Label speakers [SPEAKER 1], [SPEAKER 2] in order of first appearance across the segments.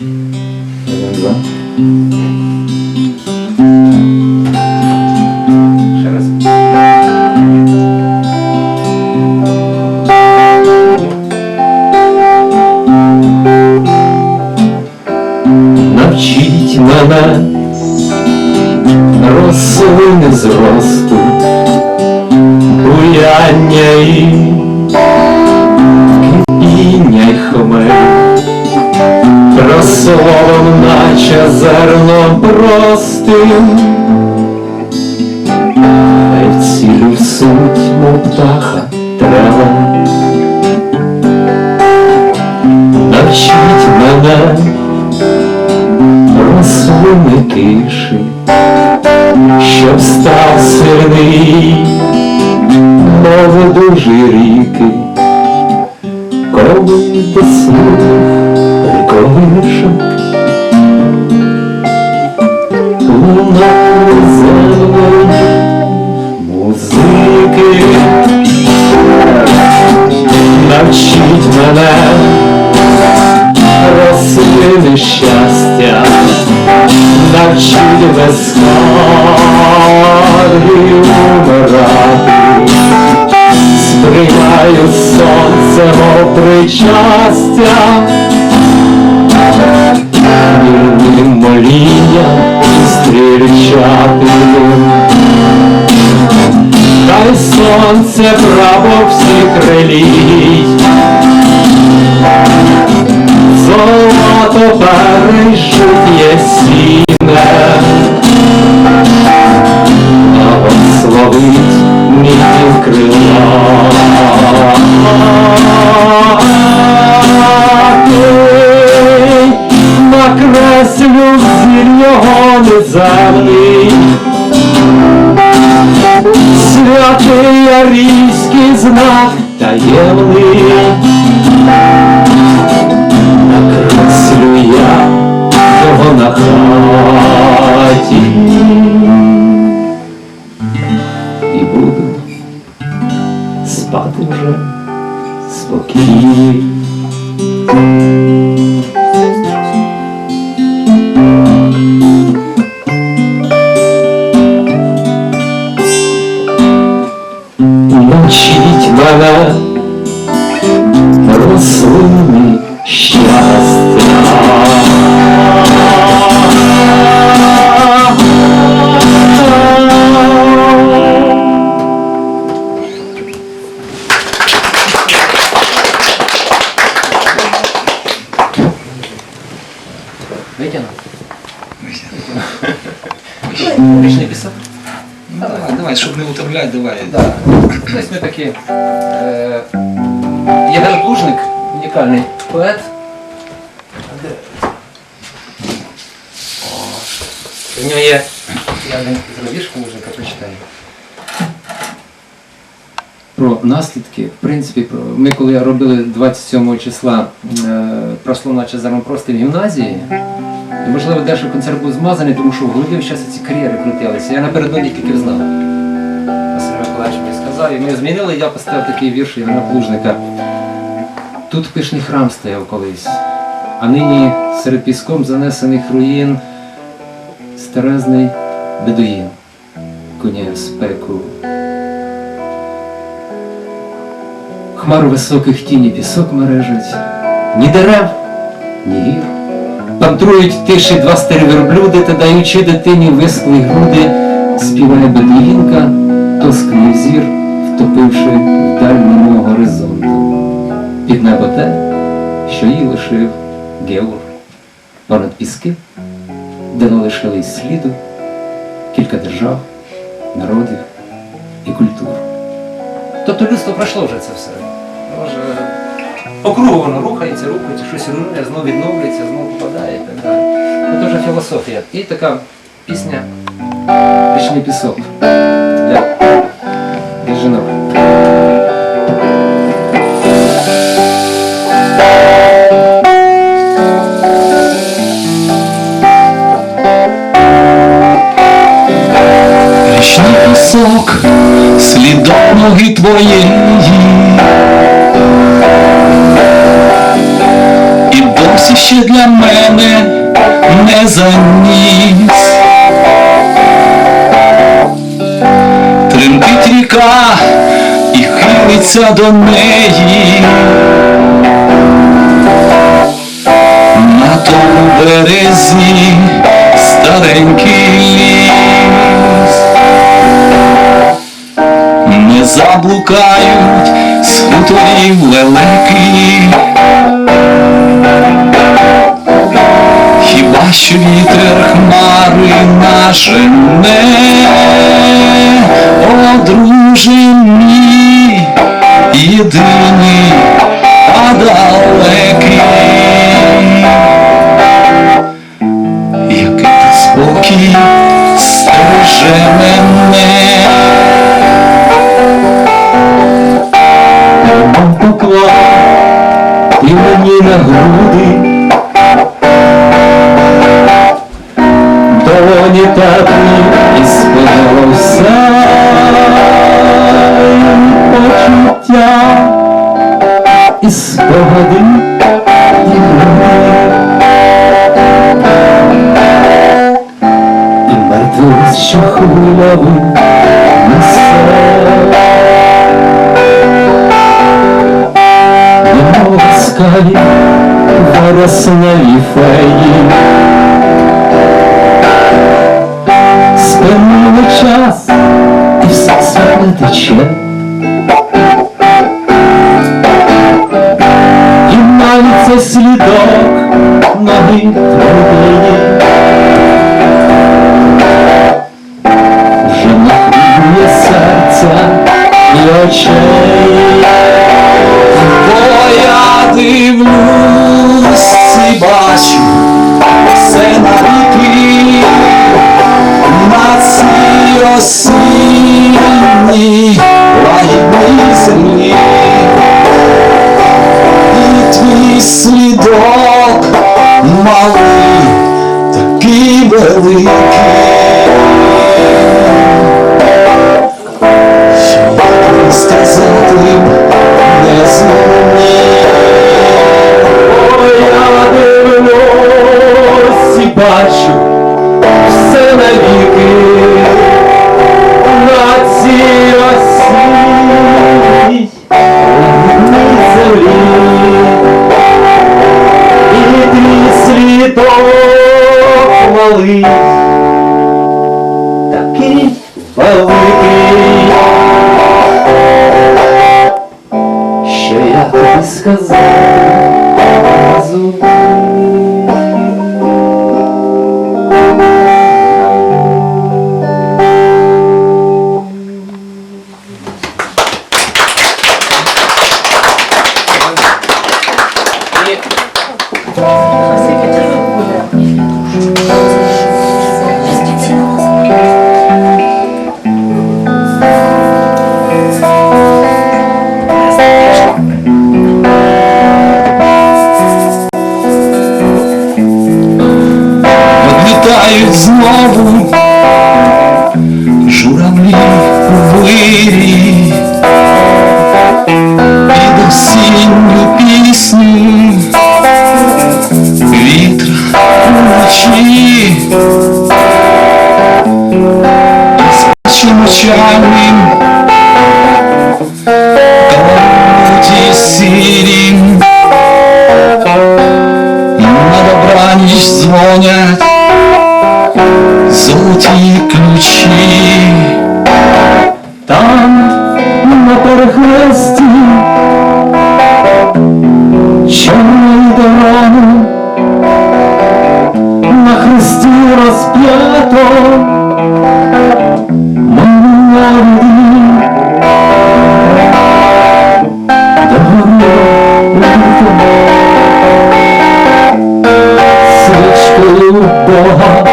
[SPEAKER 1] Один, два. Наче зерно простим, хай цілю суть, мов птаха мене рослини щастя, навчить без скарги умирати, сприймаю сонце, мов причастя, мирним молінням стрільчатим. Хай сонце право всіх релігій, Золото пережить є благословить
[SPEAKER 2] давай, давай, щоб не утомляти, давай.
[SPEAKER 1] Да. Ось ми такі. Е, Євген Плужник, унікальний поет. У нього є. Я один зробіш Плужника, прочитаю. Про наслідки, в принципі, про ми коли робили 27 числа е, пройшло наче простим гімназії, і, можливо, дещо концерт був змазаний, тому що в голові зараз ці кар'єри крутилися. Я напередодні тільки знав. Василь Миколаївич мені сказав, і ми змінили, я поставив такий вірш Євгена Плужника. Тут пишний храм стояв колись, а нині серед піском занесених руїн старезний бедуїн, коня спеку. Хмар високих тіні пісок мережать, ні дерев, ні гір. Пантрують в тиші два старі верблюди та даючи дитині висклі груди, співає бедуїнка, тоскний зір, втопивши в дальньому горизонту. Під небо те, що їй лишив Геор. Понад піски, де не лишились сліду кілька держав, народів і культур. Тобто людство пройшло вже це все. Може, по кругу воно рухається, рухається, щось руйнує, знову відновлюється, знову попадає і так далі. Це вже філософія. І така пісня Річний пісок для, для жінок.
[SPEAKER 2] Річний пісок, слідом ноги твоєї. Ще для мене не заніс. Тремтить ріка і хилиться до неї. На тому березі старенький ліс. Не заблукають з хуторів лелеки. Що вітер хмари нажене, о, друже мій, єдиний, а далекий. Який спокій стереже мене.
[SPEAKER 1] Поклав ти мені на груди, І мертвець, що хвилями несе. Йому ласкаві вересневі феї. Спинили час і все світле тече І навіть цей слідок ноги твоєї серця і очей.
[SPEAKER 2] Бо я дивлюсь і бачу все навіки на цій осінній лагідній землі. І твій слідок малий,
[SPEAKER 1] Amen. Бога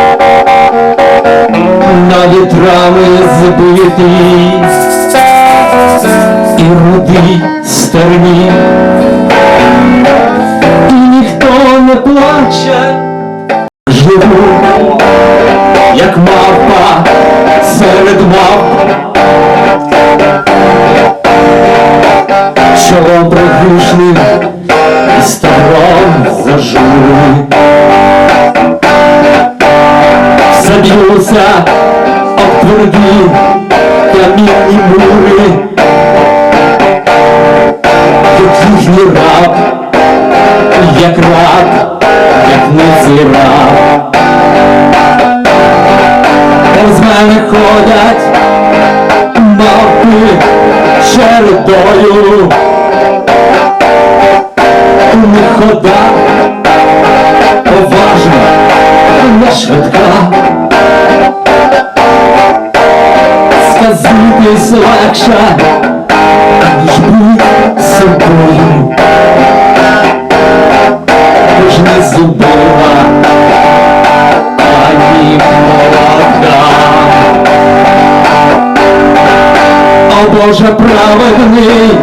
[SPEAKER 1] на вітрами збитий і руди стерні, і ніхто не плаче, живу, як мавпа серед мавп. Чолом пригрішних і ставром зажури. Заб'ються об тверді камінні мури, як їхній раб, як раб, як незираб. Повз мене ходять мавпи чередою. Ніж бути собою. Не зубова, ані молода. О Боже праведний,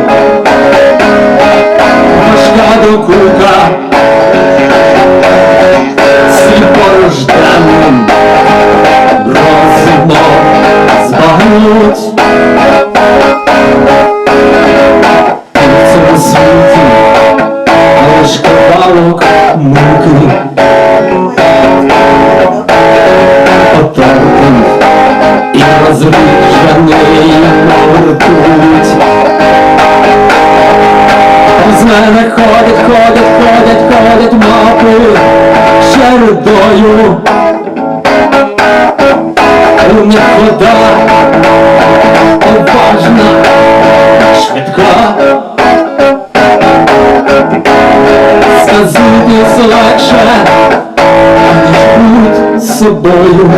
[SPEAKER 1] З мене ходять, ходять, ходять, ходять мапи чередою. У них вода поважна, швидка. Сказитись легше, ніж будь собою.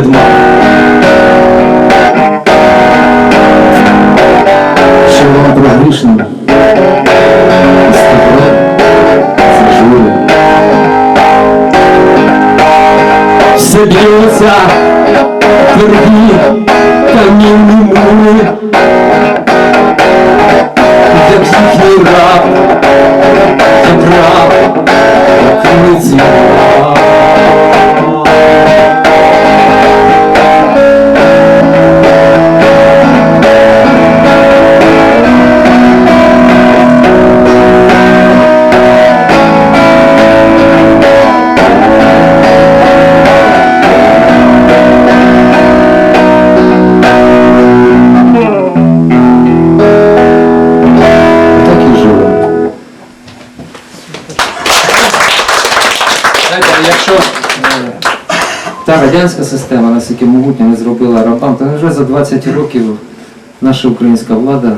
[SPEAKER 1] Серед мав. Що ставро зажурю. Все б'ється тверді радянська система наскільки могутня не зробила рабам, то вже за 20 років наша українська влада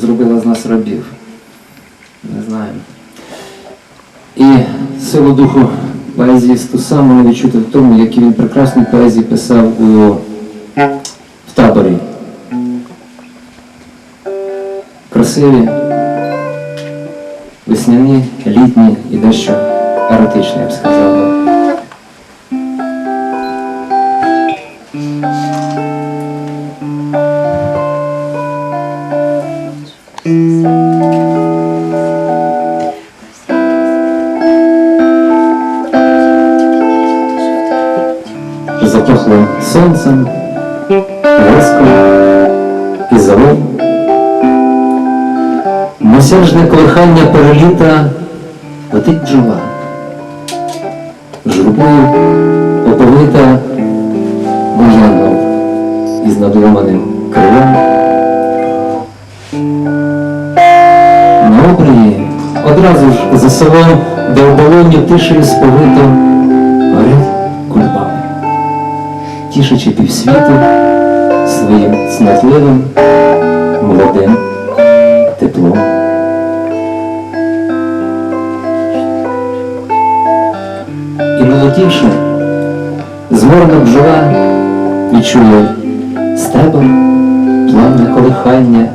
[SPEAKER 1] зробила з нас рабів. Не знаю. І силу духу поезії Стуса можна відчути в тому, які він прекрасні поезії писав у, в таборі. Красиві, весняні, літні і дещо еротичні, я б сказав. Колихання переліта летить бджола. Журбою оповита Божанов із надломаним крилом. На обрії одразу ж за селом, де оболонню тишею сповито горять кульбаби. тішачи півсвіту своїм цнотливим, молодим теплом. І молодіше, зморена бджола відчує стебом плавне колихання,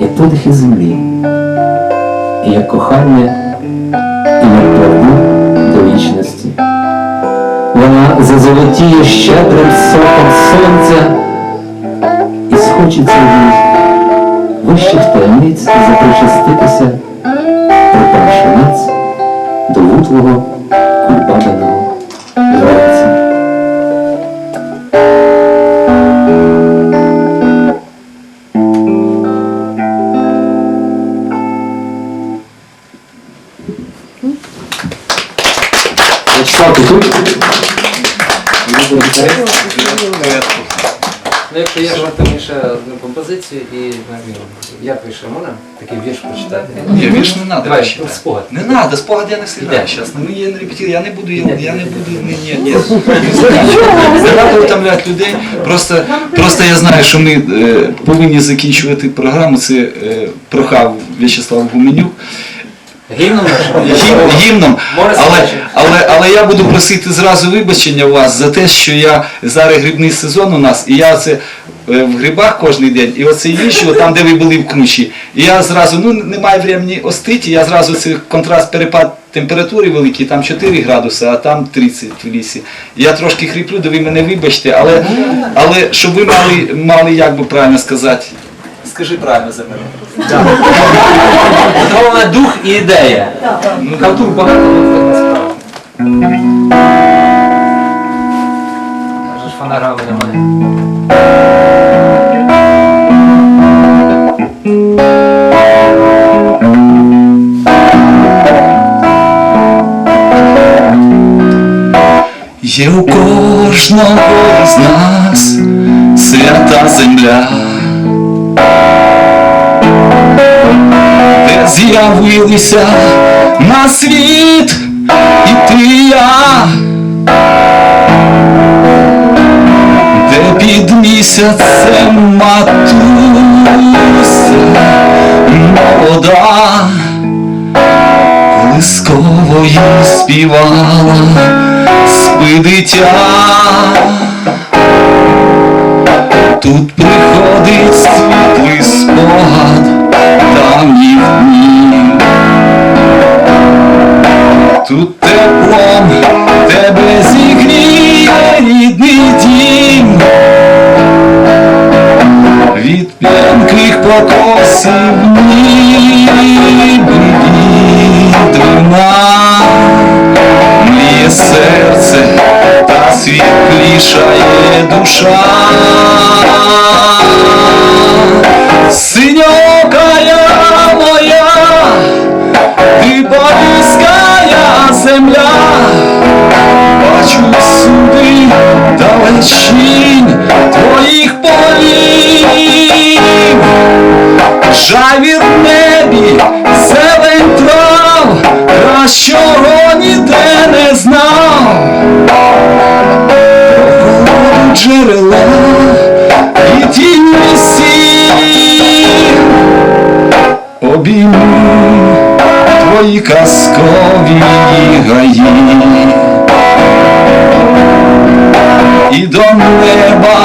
[SPEAKER 1] як подихи землі, і як кохання, і як пливу до вічності. Вона зазолотіє щедрим соком сонця, і схочеться їй вищих таємниць запричаститися пропавши ниць до вутлого Вячеслав, тут? Ну, якщо я жартую ще одну композицію і ну, як ви ще можна такий вірш почитати?
[SPEAKER 2] Ні, вірш не надо
[SPEAKER 1] Давай,
[SPEAKER 2] читати.
[SPEAKER 1] спогад.
[SPEAKER 2] Не надо, спогад я не
[SPEAKER 1] Іде.
[SPEAKER 2] сейчас. Ну, я не репетирую, я не буду, я, я не буду, ні, ні, ні. Не треба утомляти людей. Просто, просто я знаю, що ми е, повинні закінчувати програму. Це е, прохав В'ячеслав Гуменюк.
[SPEAKER 1] Гімном нашим?
[SPEAKER 2] Гім- гімном. Але, але, але я буду просити зразу вибачення у вас за те, що я зараз грибний сезон у нас, і я це е, в грибах кожен день, і оце їжджу там, де ви були в кручі. І я зразу, ну немає времени остити, я зразу це контраст перепад температури великий, там 4 градуси, а там 30 в лісі. Я трошки хриплю, то ви мене вибачте, але, але щоб ви мали, мали, як би правильно сказати, скажи правильно за мене.
[SPEAKER 1] От Головне дух і ідея. Ну, Халтур багато, не справа. Ж фонограми немає.
[SPEAKER 2] Є у кожного з нас свята земля, з'явилися на світ і ти і я, де під місяцем матуся молода колискової співала спи дитя. Тут приходить світлий п'янких покосів ніби Мліє серце та світлішає душа. Синьокая моя, ти поліськая земля, Жавір в небі, зелень трав, кращого ніде не знав. Прохолоду джерела і тінь лісів. Обійму твої казкові гаї. І до неба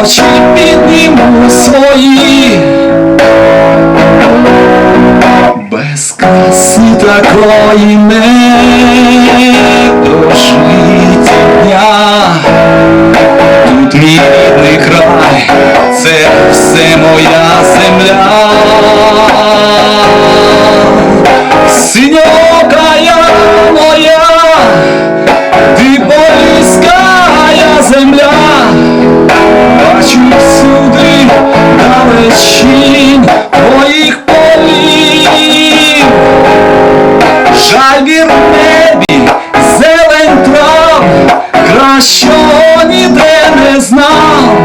[SPEAKER 2] очі підніму свої. Без краси такої не прожиті дня. Тут мій рідний край, це все моя земля. Синьокая далечінь твоїх полів. Жальбір в небі, зелень трав, кращого ніде не знав.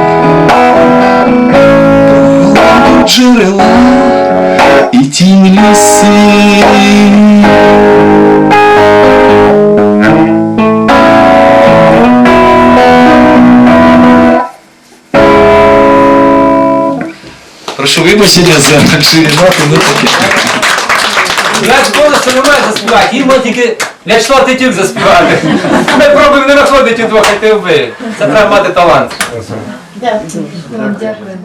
[SPEAKER 2] Прохолоду джерела і тінь ліси. Прошу вибачення за ноти, ну таке.
[SPEAKER 1] Я ж голосу не має заспівати, їм може тільки В'ячеслав Тетюк заспівати. Ми пробуємо не знаходити двох, як ти вбив. Це треба мати талант.
[SPEAKER 3] Дякую. Дякую.